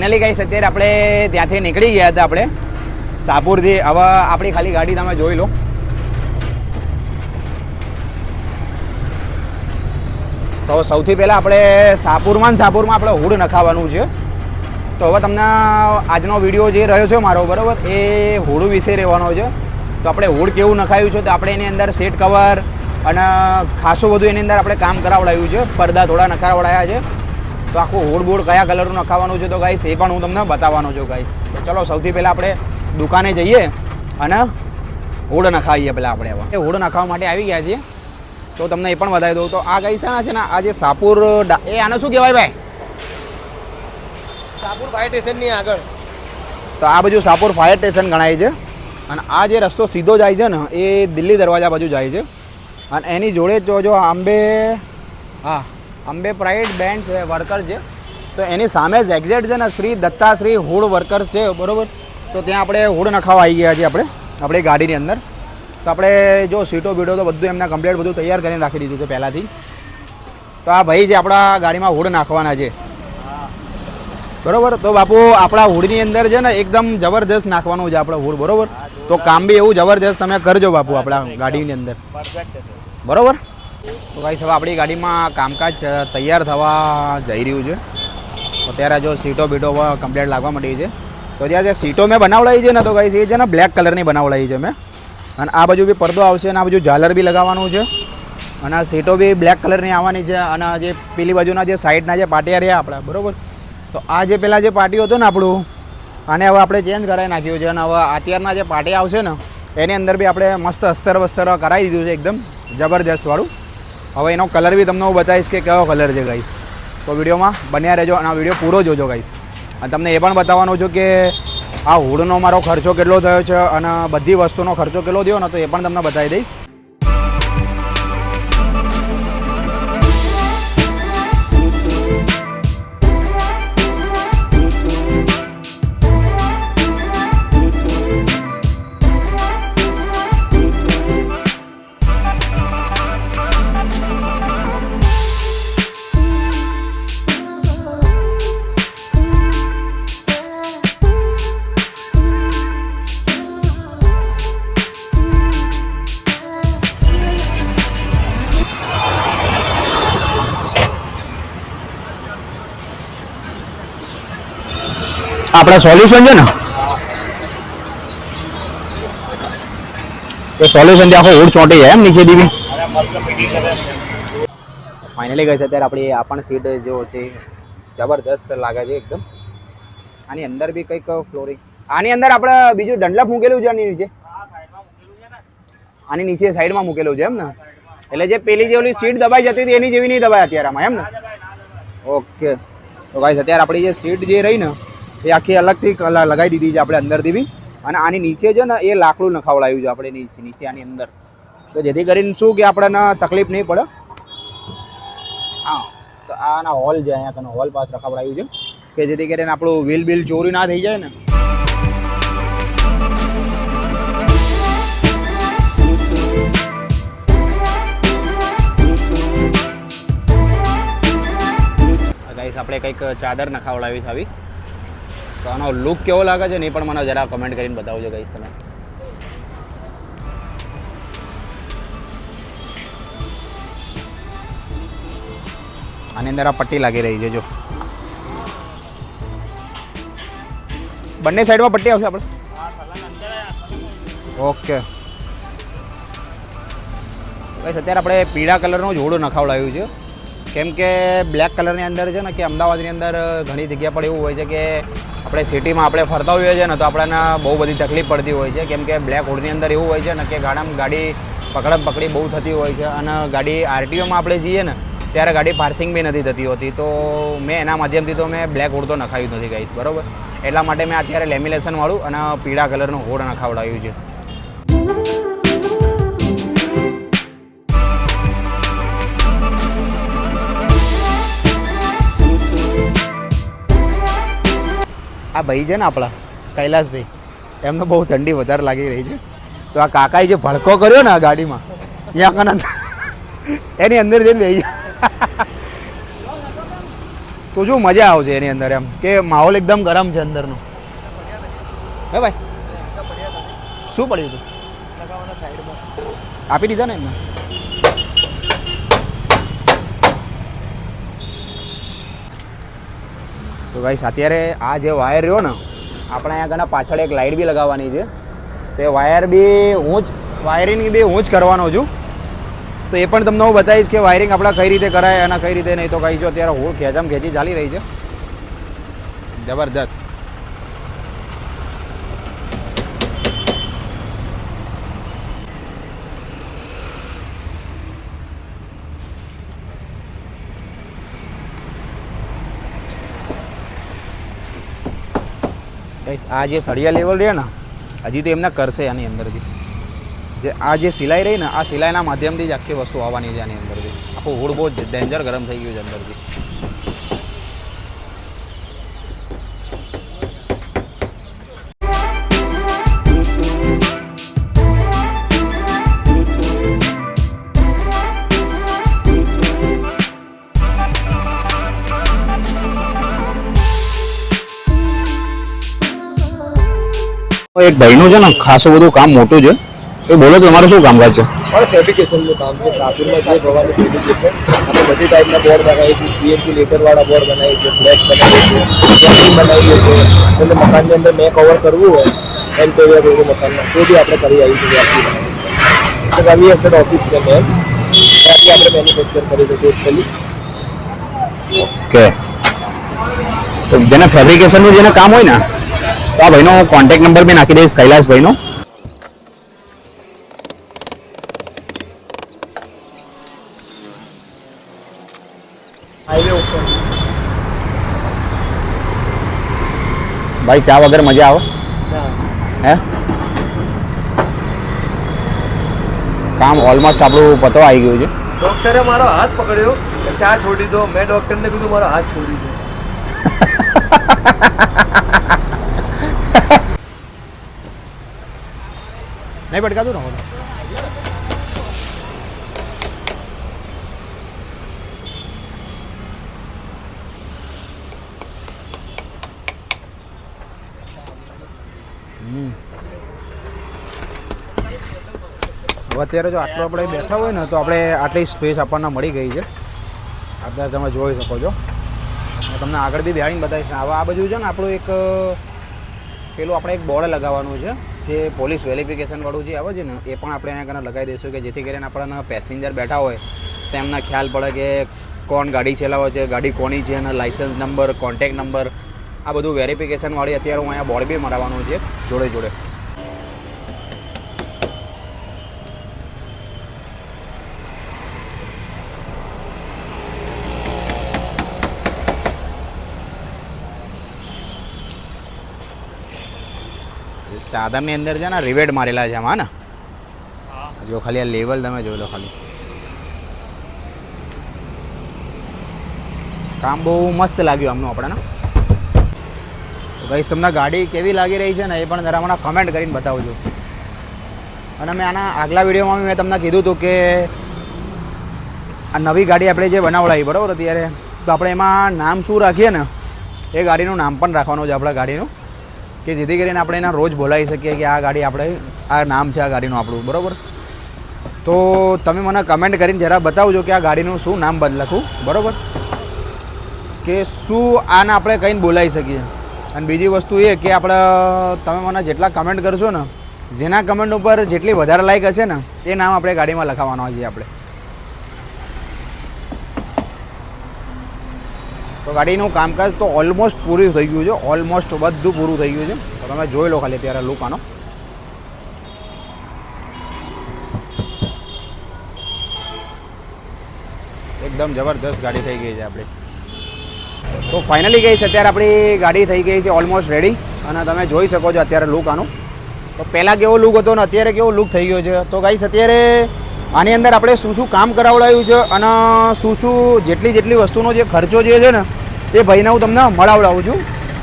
Finally guys અત્યારે આપણે ત્યાંથી નીકળી ગયા હતા આપણે. સાપુરથી. હવે આપણી ખાલી ગાડી તમે જોઈ લો. તો સૌથી પહેલાં આપણે સાપુરમાં ને સાપુરમાં આપણે હુડ નખાવાનું છે. તો હવે તમને આજનો વીડિયો જે રહ્યો છે મારો, બરાબર, એ હુડ વિશે રહેવાનો છે. તો આપણે હુડ કેવું નખાયું છે તો આપણે એની અંદર સેટ કવર અને ખાસું બધું એની અંદર આપણે કામ કરાવડાવ્યું છે. પડદા થોડા નખાવડાયા છે. તો આખું હુડ બુડ કયા કલરનું નખાવાનું છે તો ગાઈશ એ પણ હું તમને બતાવવાનો છું ગાઈસ તો ચલો સૌથી પહેલાં આપણે દુકાને જઈએ અને હોડ નખાવીએ પહેલાં આપણે હવે. એ હોડ નખાવવા માટે આવી ગયા છીએ. તો તમને એ પણ બતાવી દઉં. તો આ ગાઈસ છે ને? આ જે સાપુર એ આને શું કહેવાય ભાઈ? સાપુર ફાયર સ્ટેશનની આગળ. તો આ બાજુ સાપુર ફાયર સ્ટેશન ગણાય છે. અને આ જે રસ્તો સીધો જાય છે ને એ દિલ્હી દરવાજા બાજુ જાય છે. અને એની જોડે જો જો આંબે હા. અંબે પ્રાઇડ બેન્ડ છે વર્કર છે તો એની સામે જ એક્ઝેક્ટ છે ને શ્રી દત્તાશ્રી હુડ વર્કર્સ છે બરોબર? તો ત્યાં આપણે હુડ નખાવા આવી ગયા છીએ આપણે આપણી ગાડીની અંદર. તો આપણે જો સીટો બીટો તો બધું એમના કમ્પ્લેટ બધું તૈયાર કરીને રાખી દીધું છે પહેલાંથી. તો આ ભાઈ જે આપણા ગાડીમાં હુડ નાખવાના છે. બરોબર? તો બાપુ આપણા હુડની અંદર છે ને એકદમ જબરદસ્ત નાખવાનું છે આપણે હુડ બરોબર? તો કામ બી એવું જબરદસ્ત તમે કરજો બાપુ આપણા ગાડીની અંદર. બરોબર? તો ગાઈસ હવે આપણી ગાડીમાં કામકાજ તૈયાર થવા જઈ રહ્યું છે. અત્યારે જો સીટો બીટો કમ્પ્લેટ લાગવા માંડી છે. તો જ્યાં જે સીટો મેં બનાવડાવી છે ને, તો ગાઈસ એ છે ને બ્લેક કલરની બનાવડાવી છે મેં. અને આ બાજુ બી પડદો આવશે અને આ બાજુ ઝાલર બી લગાવવાનું છે. અને આ સીટો બી બ્લેક કલરની આવવાની છે. અને જે પેલી બાજુના જે સાઈડના જે પાટિયા રહ્યા આપણા, બરાબર? તો આ જે પેલા જે પાટિયું હતું ને આપણું, આને હવે આપણે ચેન્જ કરાવી નાખ્યું છે. અને હવે અત્યારના જે પાટિયા આવશે ને, એની અંદર બી આપણે મસ્ત અસ્તર વસ્તર કરાવી દીધું છે એકદમ જબરજસ્ત વાળું. હવે એનો કલર બી તમને હું બતાવીશ કે કયો કલર છે ગાઈશ તો વિડીયોમાં બન્યા રહેજો અને આ વીડિયો પૂરો જોજો ગાઈશ અને તમને એ પણ બતાવવાનું છું કે આ હુડનો મારો ખર્ચો કેટલો થયો છે અને બધી વસ્તુનો ખર્ચો કેટલો થયો ને તો એ પણ તમને બતાવી દઈશ. આપણા સોલ્યુશન છે ને? એ સોલ્યુશન જે આખો હુડ ચોંટી જાય એમ નીચે દીવી ફાઇનલી ગઈ છે અત્યારે આપણી આ પણ સીટ જો છે. જબરદસ્ત લાગે છે એકદમ. આની અંદર બી કંઈક ફ્લોરિંગ આની અંદર આપણે બીજું ડંડલા મૂકેલું છે આની નીચે. આની નીચે સાઈડમાં મૂકેલું છે એમ ને? એટલે જે પેલી જે ઓલી સીટ દબાઈ જતી હતી એની જેવી નહીં દબાય અત્યારે આમાં, એમ ને? ઓકે તો ગાઈસ અત્યારે આપણી જે સીટ જે રહી ને એ આખી અલગથી લગાવી દીધી છે આપણે અંદરથી બી. અને આની નીચે છે ને એ લાકડું નખાવડાવ્યું છે આપણે નીચે નીચે આની અંદર. તો જેથી કરીને શું કે આપણને તકલીફ નહીં પડે. હા, તો આના હોલ છે અહીંયા હોલ પાસ રખાવડાવ્યું છે. કે જેથી કરીને આપણું વ્હીલ બિલ ચોરી ના થઈ જાય ને. આપણે કંઈક ચાદર નખાવડાવી છે આવી. તો આનો લુક કેવો લાગે છે ને એ પણ મને જરા કમેન્ટ કરીને બતાવજો ગાઈસ તમે. આની અંદર આ પટ્ટી લાગી રહી છે, જો. બંને સાઈડમાં પટ્ટી આવશે આપણે ઓકે. અત્યારે આપણે પીળા કલરનું જોડું નખાવડાવ્યું છે. કેમ કે બ્લેક કલરની અંદર છે ને કે અમદાવાદની અંદર ઘણી જગ્યા પર એવું હોય છે કે આપણે સિટીમાં આપણે ફરતા હોઈએ છીએ ને તો આપણને બહુ બધી તકલીફ પડતી હોય છે. કેમ કે બ્લેક હોડની અંદર એવું હોય છે ને કે ગાડામાં ગાડી પકડમ પકડી બહુ થતી હોય છે અને ગાડી આરટીઓમાં આપણે જઈએ ને ત્યારે ગાડી પાર્સિંગ બી નથી થતી હોતી. તો મેં એના માધ્યમથી તો મેં બ્લેક હોડ તો નખાવ્યું નથી ગાઈશ બરાબર? એટલા માટે મેં અત્યારે લેમિનેશનવાળું અને પીળા કલરનું હોડ નખાવડાવ્યું છે. આ ભાઈ છે ને આપણા, કૈલાસભાઈ. એમને બહુ ઠંડી વધારે લાગી રહી છે. તો આ કાકાએ જે ભડકો કર્યો ને આ ગાડીમાં ત્યાં અંદર એની અંદર જઈને બેસી તો જો મજા આવશે એની અંદર એમ, કે માહોલ એકદમ ગરમ છે અંદરનો. હે ભાઈ? શું પડ્યું હતું? આપી દીધા ને એમને? તો ગાઈસ અત્યારે આ જે વાયર રહ્યો ને, આપણે અહીંયા કને પાછળ એક લાઇટ બી લગાવવાની છે. તે વાયર બી હું જ વાયરિંગ બી હું જ કરવાનો છું. તો એ પણ તમને હું બતાવીશ કે વાયરિંગ આપણા કઈ રીતે કરાય અને કઈ રીતે નહીં. તો કહીશું અત્યારે હું ખેંચામ ખેંચી ચાલી રહી છે. જબરજસ્ત. Guys, આ જે સળિયા લેવલ રહે ને હજી તો એમને કરશે આની અંદરથી જે. આ જે સિલાઈ રહી ને આ સિલાઈના માધ્યમથી જ આખી વસ્તુ આવવાની છે આની અંદરથી આખું હોડ બહુ ડેન્જર ગરમ થઈ ગયું છે અંદરથી એક ભાઈનું છે ને ખાસું બધું કામ મોટું છે. એ બોલો તમારું શું કામકાજ છે? પણ ફેબ્રિકેશનનું કામ છે. સાપુરમાં જે ભવાની ફેબ્રિકેશન આપણે બધી ટાઈપના બોર્ડ બનાવીએ છીએ. સીએનસી લેટરવાળા બોર્ડ બનાવીએ છીએ. ફ્લેક્સ બનાવીએ છીએ. ફ્લેક્સિંગ બનાવીએ છીએ. એટલે મકાનની અંદર મેં કવર કરવું હોય એવું મકાનમાં તો બી આપણે કરી આવી છીએ આપણી રવિ એસ્ટેટ ઓફિસ છે મેં ત્યાંથી આપણે મેન્યુફેક્ચર કરી છે ટોટલી ઓકે. તો જેને ફેબ્રિકેશનનું જેને કામ હોય ને તો આ ભાઈનો કોન્ટેક્ટ નંબર બી નાખી દઈશ કૈલાસભાઈનો. ભાઈ ચા વગર મજા આવે? હે? કામ ઓલમોસ્ટ આપણું પતો આવી ગયું છે. ડોક્ટરે મારો હાથ પકડ્યો. ચા છોડી દો. મેં ડોક્ટરને કીધું મારો હાથ છોડી દો. નહીં ભટકાતું ને. અત્યારે જો આટલો આપણે બેઠા હોય ને, તો આપણે આટલી સ્પેસ આપણને મળી ગઈ છે. અત્યારે તમે જોઈ શકો છો. તમને આગળ બી બેહાડીને બતાવીશ. આવા આ બાજુ છે ને આપણું એક પેલું આપણે એક બોર્ડ લગાવવાનું છે, જે પોલીસ વેરિફિકેશનવાળું જે આવે છે ને, એ પણ આપણે અહીંયા લગાવી દઈશું કે જેથી કરીને આપણા પેસેન્જર બેઠા હોય તેમના ખ્યાલ પડે કે કોણ ગાડી ચલાવે છે, ગાડી કોની છે અને લાઇસન્સ નંબર કોન્ટેક નંબર આ બધું વેરિફિકેશનવાળી અત્યારે હું અહીંયા બોર્ડ બી મરાવવાનું છે જોડે જોડે. ચાદરની અંદર છે ને રિવેટ મારેલા છે આમાં ને. જો ખાલી આ લેવલ તમે જોઈ લો ખાલી. કામ બહુ મસ્ત લાગ્યું આમનું આપણને. ભાઈ તમને ગાડી કેવી લાગી રહી છે ને એ પણ જરા મને કમેન્ટ કરીને બતાવજો. અને મેં આના આગલા વિડીયોમાં મેં તમને કીધું હતું કે આ નવી ગાડી આપણે જે બનાવડાવી બરાબર અત્યારે. તો આપણે એમાં નામ શું રાખીએ ને? એ ગાડીનું નામ પણ રાખવાનું છે આપણા ગાડીનું. કે જેથી કરીને આપણે એના રોજ બોલાવી શકીએ કે આ ગાડી આપણે, આ નામ છે, આ ગાડીનું આપણું, બરાબર? તો તમે મને કમેન્ટ કરીને જરા બતાવજો કે આ ગાડીનું શું નામ બદલખું બરાબર? કે શું આને આપણે કહીને બોલાવી શકીએ? અને બીજી વસ્તુ એ કે આપણે, તમે મને જેટલા કમેન્ટ કરશો ને, જેના કમેન્ટ ઉપર જેટલી વધારે લાઈક હશે ને, એ નામ આપણે ગાડીમાં લખાવવાનો છે આપણે. તો ગાડીનું કામકાજ તો ઓલમોસ્ટ પૂરું થઈ ગયું છે. ઓલમોસ્ટ બધું પૂરું થઈ ગયું છે. તો તમે જોઈ લો ખાલી અત્યારે લુક આનો એકદમ જબરદસ્ત ગાડી થઈ ગઈ છે આપણી. તો ફાઇનલી ગઈ છે. અત્યારે આપણી ગાડી થઈ ગઈ છે ઓલમોસ્ટ રેડી અને તમે જોઈ શકો છો અત્યારે લુક આનો તો પહેલાં કેવો લુક હતો ને અત્યારે કેવો લુક થઈ ગયો છે. તો ગાઈસ અત્યારે આની અંદર આપણે શું શું કામ કરાવડાવ્યું છે અને શું શું જેટલી જેટલી વસ્તુનો જે ખર્ચો જે છે ને એ ભાઈને હું તમને મળાવડાવું છું.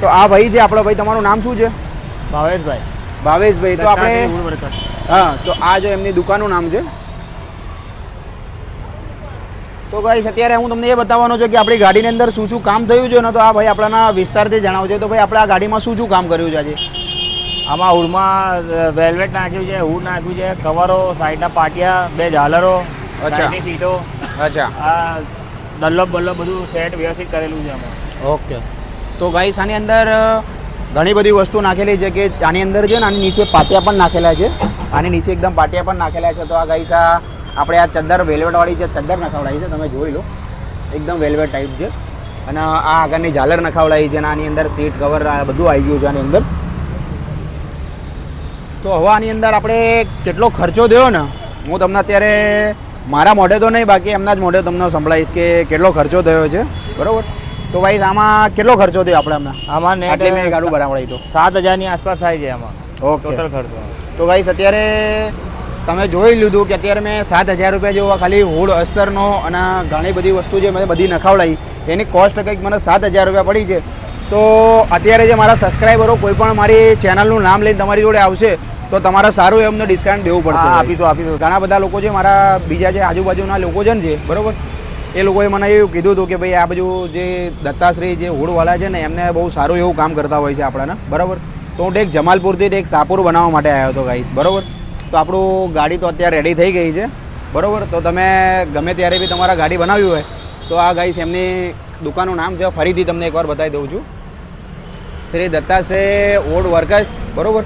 તો આ ભાઈ છે આપણો ભાઈ તમારું નામ શું છે? ભાવેશભાઈ. ભાવેશભાઈ તો આપણે હા તો આ જો એમની દુકાનનું નામ છે. તો ગાઈસ અત્યારે હું તમને એ બતાવવાનો છું કે આપણી ગાડીની અંદર શું શું કામ થયું છે ને તો આ ભાઈ આપણાના વિસ્તારથી જણાવજો. તો ભાઈ આપણે આ ગાડીમાં શું શું કામ કર્યું છે આજે? આમાં હુડમાં વેલ્વેટ નાખ્યું છે હુડ નાખ્યું છે કવરો સાઈડના પાટિયા બે ઝાલરો અચ્છા. સીટો. અચ્છા. આ દલ્લબ બલ્લબ બધું સેટ વ્યવસ્થિત કરેલું છે આમાં. ઓકે. તો ગાઈસ આની અંદર ઘણી બધી વસ્તુ નાખેલી છે કે આની અંદર છે ને, આની નીચે પાટિયા પણ નાખેલા છે. આની નીચે એકદમ પાટિયા પણ નાખેલા છે. તો આ ગાઈસ આપણે આ ચદ્દર વેલ્વેટવાળી જે ચદ્દર નખાવડાવી છે, તમે જોઈ લો. એકદમ વેલ્વેટ ટાઈપ છે. અને આ આગળની ઝાલર નખાવડાવી છે અને આની અંદર સીટ કવર બધું આવી ગયું છે આની અંદર. તો હવે આની અંદર આપણે કેટલો ખર્ચો થયો ને, હું તમને અત્યારે મારા મોઢે તો નહીં બાકી એમના જ મોઢે તમને સંભળાઈશ કે કેટલો ખર્ચો થયો છે. બરોબર? તો ભાઈ આમાં કેટલો ખર્ચો થયો આપણે હમણાં? આમાં આટલી મેં ગાડું બનાવડાવી તો. સાત હજારની આસપાસ થાય છે આમાં. ઓકે. ટોટલ ખર્ચો. તો ગાઈસ અત્યારે તમે જોઈ લીધું કે અત્યારે મેં સાત હજાર રૂપિયા જેવો ખાલી હુડ અસ્તરનો અને ઘણી બધી વસ્તુ જે મેં બધી નખાવડાવી એની કોસ્ટ કંઈક મને સાત હજાર રૂપિયા પડી છે. તો અત્યારે જે મારા સબસ્ક્રાઈબરો કોઈ પણ મારી ચેનલનું નામ લઈને તમારી જોડે આવશે તો તમારે સારું એમને ડિસ્કાઉન્ટ દેવું પડશે. આપી તો આપી દો. ઘણા બધા લોકો છે મારા બીજા જે આજુબાજુના લોકો છે ને જે બરોબર? એ લોકોએ મને એવું કીધું હતું કે ભાઈ આ બાજુ જે દત્તાશ્રી જે હોડવાળા છે ને એમને બહુ સારું એવું કામ કરતા હોય છે આપણાને બરાબર? તો હું એક જમાલપુરથી એક સાપુર બનાવવા માટે આવ્યો હતો ગાઈસ બરાબર? તો આપણું ગાડી તો અત્યારે રેડી થઈ ગઈ છે બરાબર? તો તમે ગમે ત્યારે બી તમારા ગાડી બનાવી હોય તો આ ગાઈસ એમની દુકાનનું નામ છે ફરીથી તમને એકવાર બતાવી દઉં છું. શ્રી દત્તાશ્રી ઓડ વર્કર્સ બરોબર?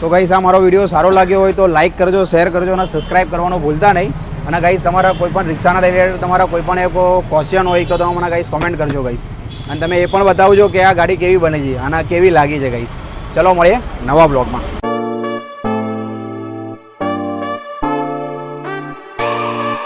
તો ગાઈસ આ મારો વીડિયો સારો લાગ્યો હોય તો લાઈક કરજો શેર કરજો અને સબસ્ક્રાઇબ કરવાનું ભૂલતા નહીં. અને ગાઈસ તમારા કોઈ પણ રિક્ષાના રિલેટેડ તમારા કોઈ પણ એક ક્વેશ્ચન હોય તો તમે મને ગાઈસ કોમેન્ટ કરજો ગાઈસ અને તમે એ પણ બતાવજો કે આ ગાડી કેવી બની છે અને કેવી લાગી છે ગાઈસ ચલો મળીએ નવા બ્લોગમાં